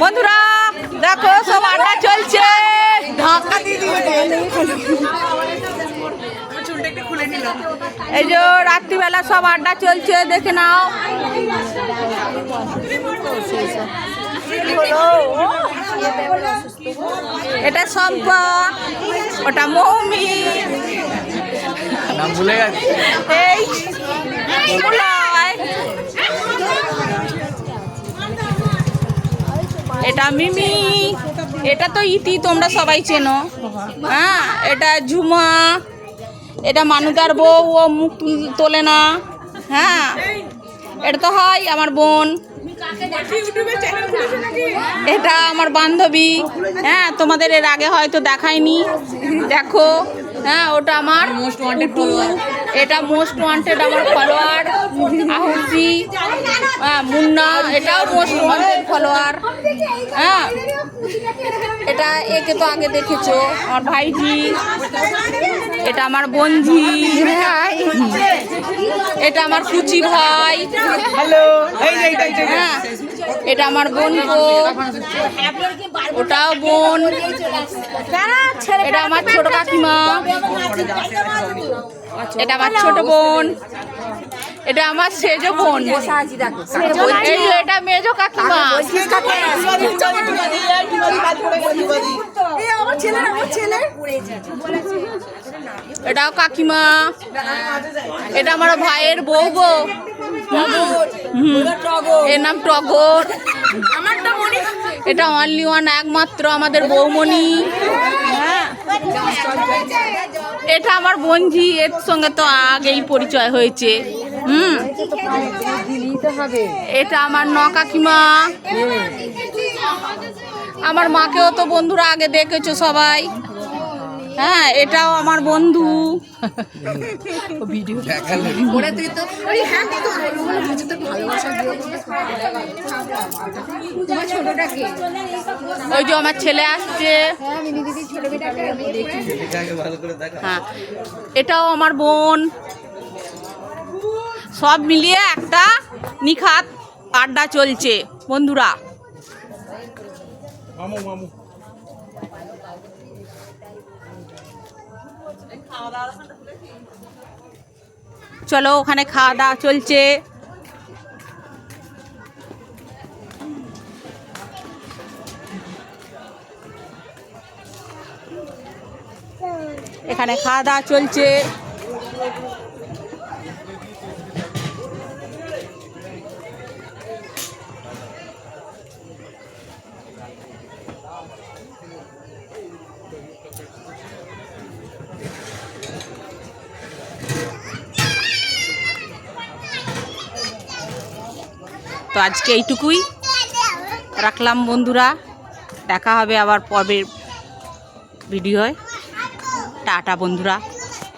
বন্ধুরা দেখো সব আড্ডা চলছে। ধাক্কা দিয়ে দিয়ে এই যে রাত্রিবেলা সব আড্ডা চলছে দেখে নাও। এটা শম্পা ওটা মৌমি। নাম ভুলে গেছি। এই এটা মিমি। এটা তো ইতি তোমরা সবাই চেনো। হ্যাঁ এটা ঝুমা। এটা মানুদার বউ ও মুখ তোলে না। হ্যাঁ এটা তো হয় আমার বোন। এটা আমার বান্ধবী। হ্যাঁ তোমাদের এর আগে হয়তো দেখায়নি দেখো হ্যাঁ ওটা আমার মোস্ট ওয়ান্টেড এটা মোস্ট ওয়ান্টেড আমার ফলোয়ার আহুসি। হ্যাঁ মুন্না এটাও মোস্ট ওয়ান্টেড ফলোয়ার হ্যাঁ এটা একে তো আগে দেখেছ আমার ভাইজি এটা আমার বন্ধি এটা আমার কুচি ভাই। হ্যাঁ এটা আমার বোন ওটাও বোন এটা আমার ছোট কাকিমা এটা আমার ছোট বোন এটা আমার সেজ বোন। এটা মেজো কাকিমা। এটাও কাকিমা। এটা আমার ভাইয়ের বউ গো। এর নাম টগর। এটা অনলি ওয়ান একমাত্র আমাদের বৌমণি। হ্যাঁ। এটা আমার বঞ্জি এর সঙ্গে তো আগেই পরিচয় হয়েছে। হুম। এটা আমার ন কাকিমা। আমার মাকেও তো বন্ধুরা আগে দেখেছ সবাই। হ্যাঁ এটাও আমার বন্ধু। ওই যে আমার ছেলে আসছে। হ্যাঁ এটাও আমার বোন। সব মিলিয়ে একটা নিখাত আড্ডা চলছে বন্ধুরা। চলো ওখানে খাওয়া দাওয়া চলছে। এখানে খাওয়া দাওয়া চলছে। তো আজকে এইটুকুই। রাখলাম বন্ধুরা দেখা হবে আবার পরের ভিডিওয়। টাটা বন্ধুরা।